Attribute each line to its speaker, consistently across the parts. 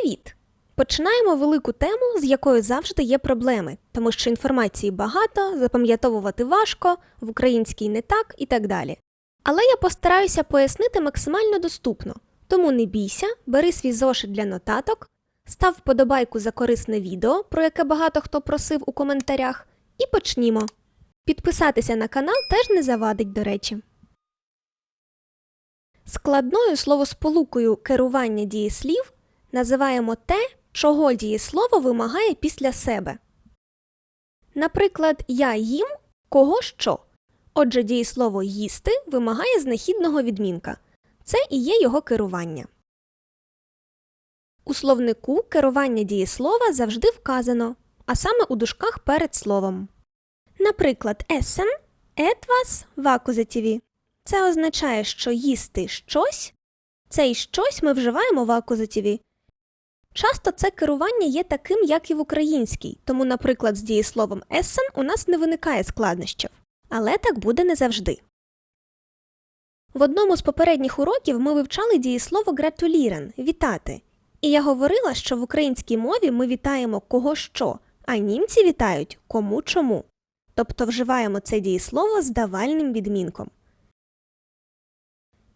Speaker 1: Привіт! Починаємо велику тему, з якою завжди є проблеми, тому що інформації багато, запам'ятовувати важко, в українській не так і так далі. Але я постараюся пояснити максимально доступно, тому не бійся, бери свій зошит для нотаток, став вподобайку за корисне відео, про яке багато хто просив у коментарях, і почнімо. Підписатися на канал теж не завадить, до речі. Складною словосполукою керування дієслів називаємо те, чого дієслово вимагає після себе. Наприклад, я їм кого що. Отже, дієслово їсти вимагає знахідного відмінка. Це і є його керування. У словнику керування дієслова завжди вказано, а саме у дужках перед словом. Наприклад, essen – etwas в акузативі. Це означає, що їсти щось. Цей щось ми вживаємо в акузативі. Часто це керування є таким, як і в українській, тому, наприклад, з дієсловом essen у нас не виникає складнощів. Але так буде не завжди. В одному з попередніх уроків ми вивчали дієслово гратулірен вітати. І я говорила, що в українській мові ми вітаємо кого що, а німці вітають кому чому. Тобто вживаємо це дієслово з давальним відмінком.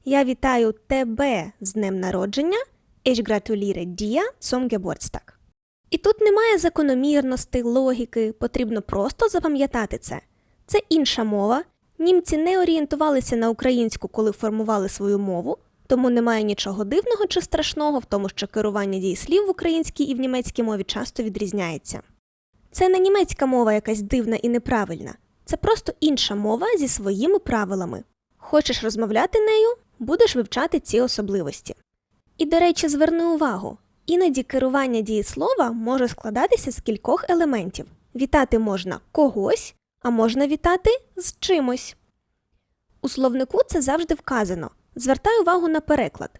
Speaker 1: Я вітаю тебе з днем народження. Ich gratuliere dir zum Geburtstag. І тут немає закономірностей, логіки, потрібно просто запам'ятати це. Це інша мова. Німці не орієнтувалися на українську, коли формували свою мову, тому немає нічого дивного чи страшного в тому, що керування дієслів в українській і в німецькій мові часто відрізняється. Це не німецька мова якась дивна і неправильна, це просто інша мова зі своїми правилами. Хочеш розмовляти нею, будеш вивчати ці особливості. І, до речі, зверни увагу, іноді керування дієслова може складатися з кількох елементів. Вітати можна когось, а можна вітати з чимось. У словнику це завжди вказано. Звертай увагу на переклад.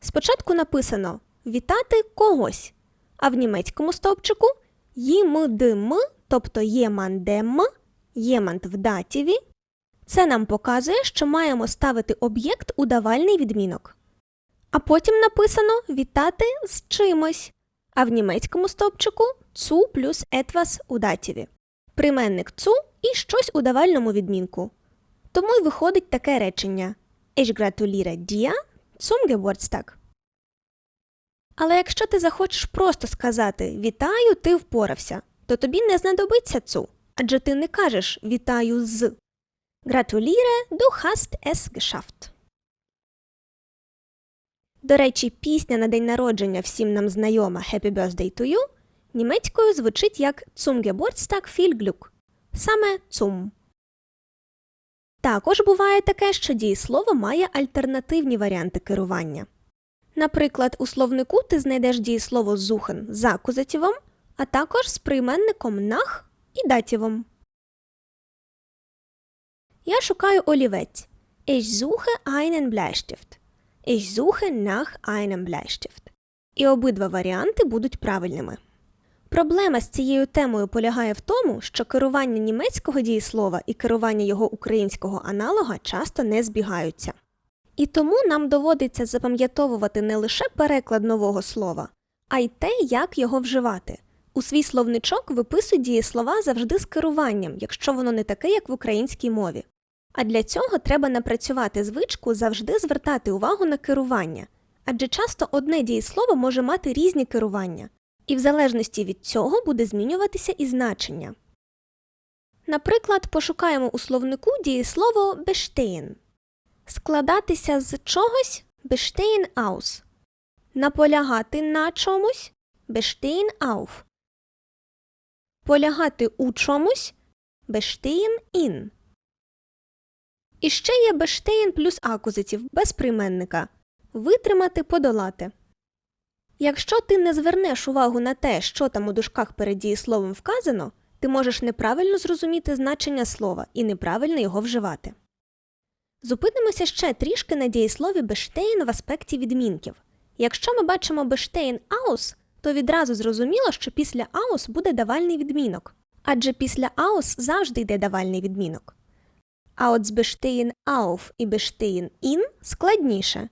Speaker 1: Спочатку написано вітати когось, а в німецькому стовпчику їмдм, тобто ємандем, ємант в датіві. Це нам показує, що маємо ставити об'єкт у давальний відмінок. А потім написано вітати з чимось, а в німецькому стовпчику цу плюс етвас у датіві. Прийменник цу і щось у давальному відмінку. Тому й виходить таке речення Ich gratuliere dir zum Geburtstag. Але якщо ти захочеш просто сказати Вітаю, ти впорався, то тобі не знадобиться цу, адже ти не кажеш Вітаю з. Gratuliere, du hast es geschafft. До речі, пісня на день народження всім нам знайома Happy Birthday to You німецькою звучить як Zum Geburtstag viel Glück. Саме zum. Також буває таке, що дієслово має альтернативні варіанти керування. Наприклад, у словнику ти знайдеш дієслово зухен з акузативом, а також з прийменником нах і датівом. Я шукаю олівець. Ich suche einen Bleistift. Ich suche nach einem Bleistift. І обидва варіанти будуть правильними. Проблема з цією темою полягає в тому, що керування німецького дієслова і керування його українського аналога часто не збігаються. І тому нам доводиться запам'ятовувати не лише переклад нового слова, а й те, як його вживати. У свій словничок виписуй дієслова завжди з керуванням, якщо воно не таке, як в українській мові. А для цього треба напрацювати звичку завжди звертати увагу на керування, адже часто одне дієслово може мати різні керування, і в залежності від цього буде змінюватися і значення. Наприклад, пошукаємо у словнику дієслово bestehen. Складатися з чогось bestehen aus. Наполягати на чомусь bestehen auf. Полягати у чомусь bestehen in. І ще є бештейн плюс акузатив без прийменника витримати, подолати. Якщо ти не звернеш увагу на те, що там у дужках перед дієсловом вказано, ти можеш неправильно зрозуміти значення слова і неправильно його вживати. Зупинимося ще трішки на дієслові бештейн в аспекті відмінків. Якщо ми бачимо бештейн аус, то відразу зрозуміло, що після аус буде давальний відмінок, адже після аус завжди йде давальний відмінок. А от з bestehen auf і bestehen in складніше.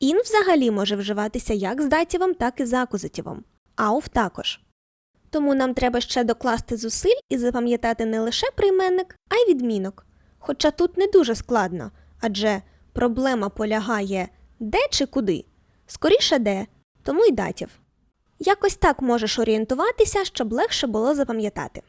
Speaker 1: Ін взагалі може вживатися як з датівом, так і з акузативом. Ауф також. Тому нам треба ще докласти зусиль і запам'ятати не лише прийменник, а й відмінок. Хоча тут не дуже складно, адже проблема полягає де чи куди. Скоріше де, тому й датів. Якось так можеш орієнтуватися, щоб легше було запам'ятати.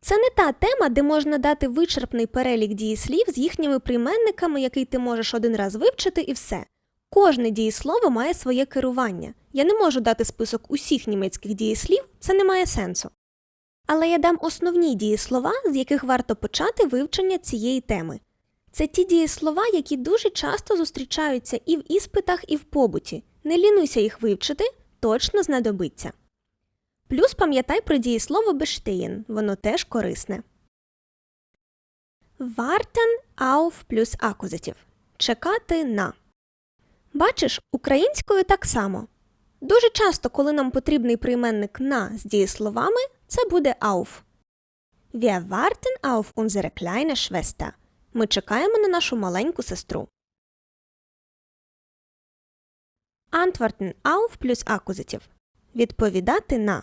Speaker 1: Це не та тема, де можна дати вичерпний перелік дієслів з їхніми прийменниками, який ти можеш один раз вивчити, і все. Кожне дієслово має своє керування. Я не можу дати список усіх німецьких дієслів, це не має сенсу. Але я дам основні дієслова, з яких варто почати вивчення цієї теми. Це ті дієслова, які дуже часто зустрічаються і в іспитах, і в побуті. Не лінуйся їх вивчити, точно знадобиться. Плюс пам'ятай про дієслово bestehen, воно теж корисне. Warten auf плюс акузатив. Чекати на. Бачиш, українською так само. Дуже часто, коли нам потрібний прийменник на з дієсловами, це буде auf. Wir warten auf unsere kleine Schwester. Ми чекаємо на нашу маленьку сестру. Antworten auf плюс акузатив. Відповідати на.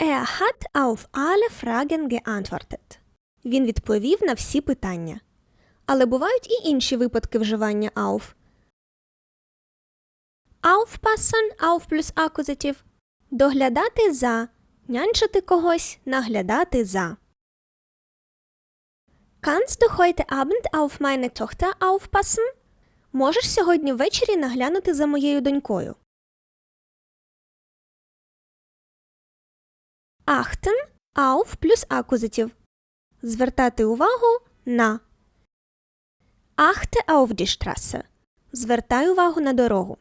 Speaker 1: Er hat auf alle Fragen geantwortet. Він відповів на всі питання. Але бувають і інші випадки вживання auf. Aufpassen auf плюс акузатив. Доглядати за. Нянчити когось, наглядати за. Kannst du heute Abend auf meine Tochter aufpassen? Можеш сьогодні ввечері наглянути за моєю донькою. Achten auf плюс акузатив. Звертати увагу на. Achte auf die Straße. Звертай увагу на дорогу.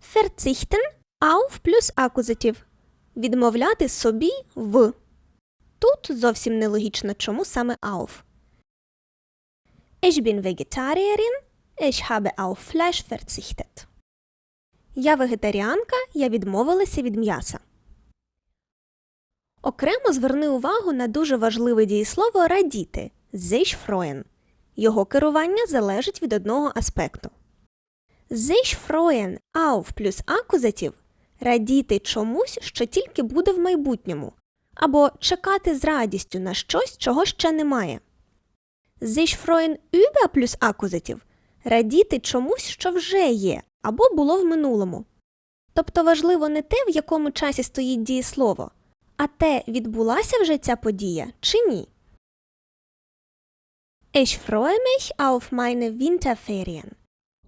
Speaker 1: Verzichten auf плюс акузатив. Відмовляти собі в. Тут зовсім нелогічно, чому саме auf. Ich bin Vegetarierin. Ich habe auf Fleisch verzichtet. Я вегетаріанка, я відмовилася від м'яса. Окремо зверни увагу на дуже важливе дієслово радіти sich. Його керування залежить від одного аспекту. Sich freuen плюс акузатив радіти чомусь, що тільки буде в майбутньому, або чекати з радістю на щось, чого ще немає. Sich freuen über плюс акузатив радіти чомусь, що вже є, або було в минулому. Тобто важливо не те, в якому часі стоїть дієслово, а те, відбулася вже ця подія чи ні. Ich freue mich auf meine Winterferien.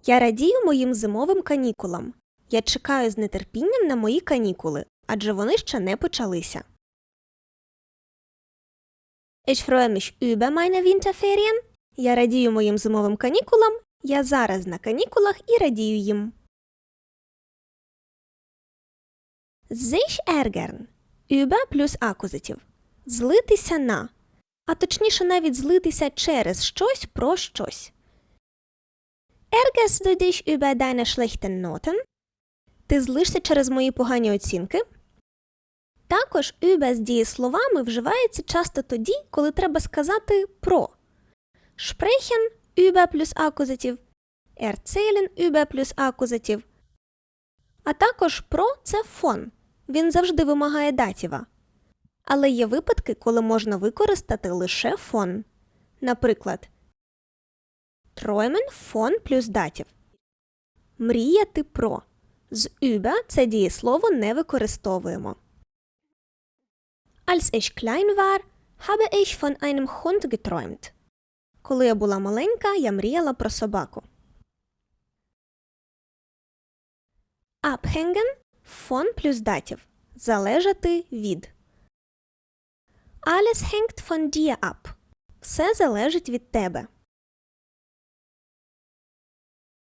Speaker 1: Я радію моїм зимовим канікулам. Я чекаю з нетерпінням на мої канікули, адже вони ще не почалися. Ich freue mich über meine Winterferien. Я радію моїм зимовим канікулам. Я зараз на канікулах і радію їм. Sich ärgern. Über плюс акузатив. Злитися на. А точніше навіть злитися через щось про щось. Ärgerst du dich über deine schlechten Noten? Ти злишся через мої погані оцінки? Також über з дієсловами вживається часто тоді, коли треба сказати про. Sprechen über плюс акузатив, erzählen über плюс акузатив. А також про це фон. Він завжди вимагає датіва. Але є випадки, коли можна використати лише фон. Наприклад, träumen фон плюс датів. Мріяти про. З über це дієслово не використовуємо. Als ich klein war, habe ich von einem Hund geträumt. Коли я була маленька, я мріяла про собаку. Abhängen – фон плюс датів. Залежати від. Alles hängt von dir ab. Все залежить від тебе.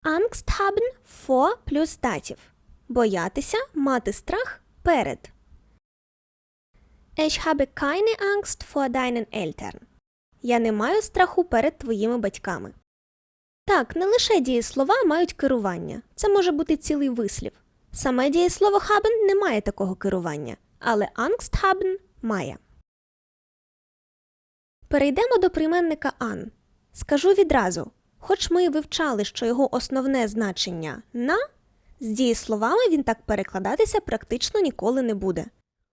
Speaker 1: Angst haben – vor плюс датів. Боятися – мати страх перед. Ich habe keine Angst vor deinen Eltern. Я не маю страху перед твоїми батьками. Так, не лише дієслова мають керування. Це може бути цілий вислів. Саме дієслово haben не має такого керування, але haben має. Перейдемо до прийменника an. Скажу відразу, хоч ми і вивчали, що його основне значення на, з дієсловами він так перекладатися практично ніколи не буде.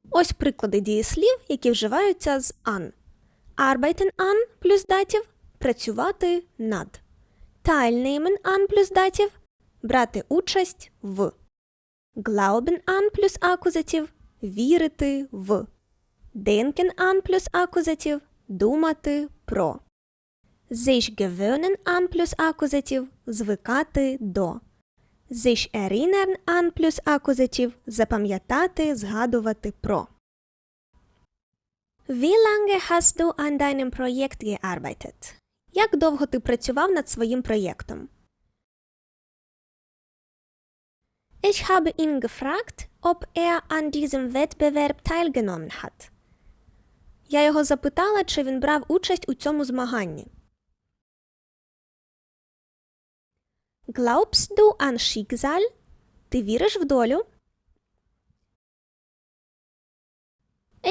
Speaker 1: Ось приклади дієслів, які вживаються з an. Arbeiten an плюс датів працювати над. Teilnehmen an плюс датів брати участь в. Glauben an плюс акузатив вірити в. Denken an плюс акузатив думати про. Sich gewöhnen an плюс акузатив звикати до. Sich erinnern an плюс акузатив запам'ятати, згадувати про. Wie lange hast du an deinem Projekt gearbeitet? Як довго ти працював над своїм проєктом? Ich habe ihn gefragt, ob er an diesem Wettbewerb teilgenommen hat. Я його запитала, чи він брав участь у цьому змаганні. Glaubst du an Schicksal? Ти віриш в долю?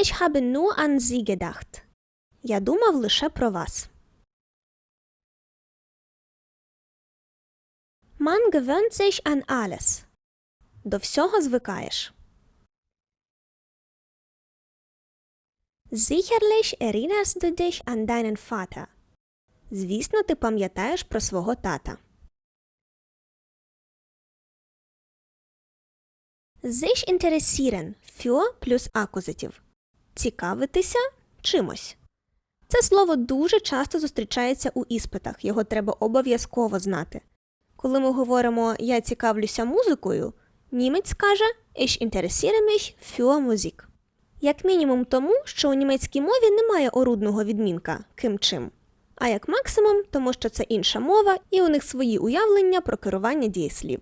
Speaker 1: Ich habe nur an Sie gedacht. Я думав лише про вас. Man gewöhnt sich an alles. До всього звикаєш. Sicherlich erinnerst du dich an deinen Vater. Звісно, ти пам'ятаєш про свого тата. Sich interessieren für плюс акузатив. Цікавитися чимось. Це слово дуже часто зустрічається у іспитах, його треба обов'язково знати. Коли ми говоримо Я цікавлюся музикою, німець каже Ich interessiere mich für Musik. Як мінімум тому, що у німецькій мові немає орудного відмінка ким чим, а як максимум, тому що це інша мова і у них свої уявлення про керування дієслів.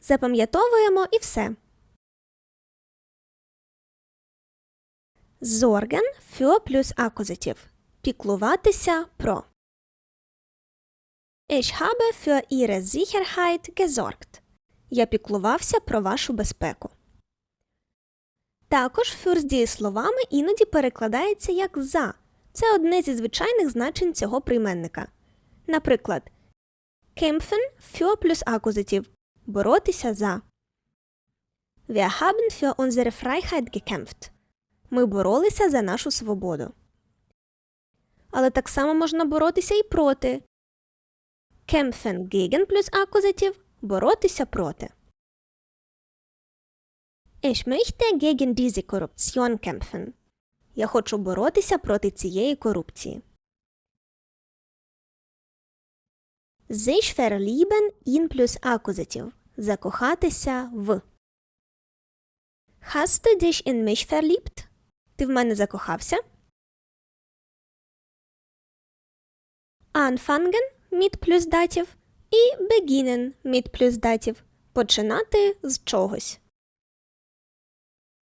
Speaker 1: Запам'ятовуємо і все. Sorgen für плюс акузатив. Піклуватися про. Ich habe für Ihre Sicherheit gesorgt. Я піклувався про вашу безпеку. Також für з дієсловами іноді перекладається як за. Це одне зі звичайних значень цього прийменника. Наприклад, kämpfen für плюс акузатив. Боротися за. Wir haben für unsere Freiheit gekämpft. Ми боролися за нашу свободу. Але так само можна боротися і проти. Kämpfen gegen плюс акузатив боротися проти. Ich möchte gegen diese Korruption kämpfen. Я хочу боротися проти цієї корупції. Sich verlieben in плюс акузатив. Закохатися в. Hast du dich in mich verliebt? Ти в мене закохався? Anfangen mit плюс датів і beginnen mit плюс датів. Починати з чогось.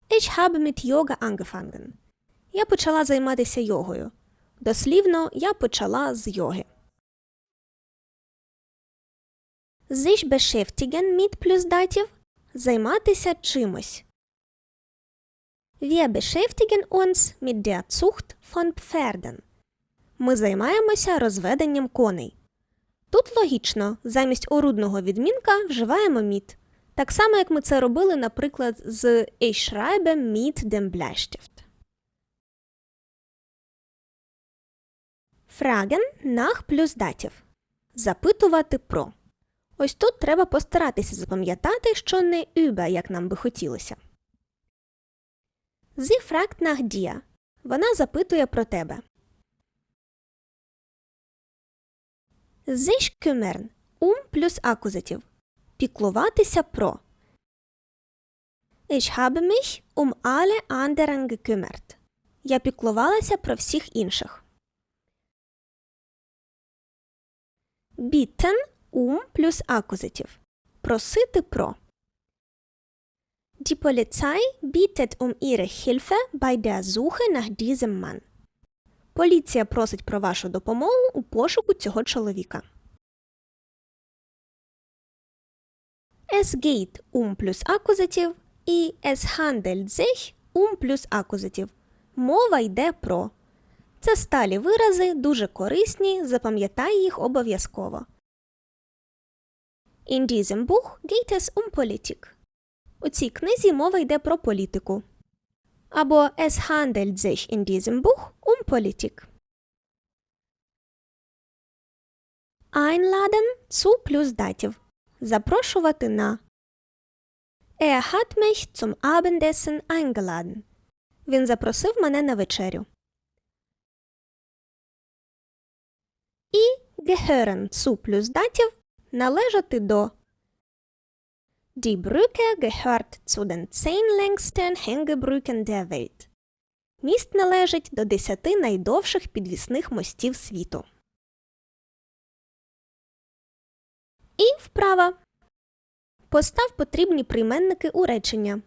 Speaker 1: Ich habe mit Yoga angefangen. Я почала займатися йогою. Дослівно, я почала з йоги. Sich beschäftigen mit плюс датів займатися чимось. Wir beschäftigen uns mit der Zucht von Pferden. Ми займаємося розведенням коней. Тут логічно, замість орудного відмінка вживаємо міт. Так само, як ми це робили, наприклад, з Ich schreibe mit dem. Fragen nach плюс датів. Запитувати про. Ось тут треба постаратися запам'ятати, що не über, як нам би хотілося. Sie fragt nach dir. Вона запитує про тебе. Sich kümmern. Ум плюс акузатив. Піклуватися про. Ich habe mich um alle anderen gekümmert. Я піклувалася про всіх інших. Bitten ум плюс акузатив. Просити про. Die Polizei bittet um ihre Hilfe bei der Suche nach diesem Mann. Поліція просить про вашу допомогу у пошуку цього чоловіка. Es geht um плюс акузатив і es handelt sich um плюс акузатив. Мова йде про. Це сталі вирази, дуже корисні, запам'ятай їх обов'язково. In diesem Buch geht es um Politik. У цій книзі мова йде про політику. Або Es handelt sich in diesem Buch um Politik. Einladen zu плюс датів. Запрошувати на. Er hat mich zum Abendessen eingeladen. Він запросив мене на вечерю. І gehören zu плюс датів належати до. Die Brücke gehört zu den zehn längsten Hängebrücken der Welt. Міст належить до десяти найдовших підвісних мостів світу. І вправа. Постав потрібні прийменники у речення.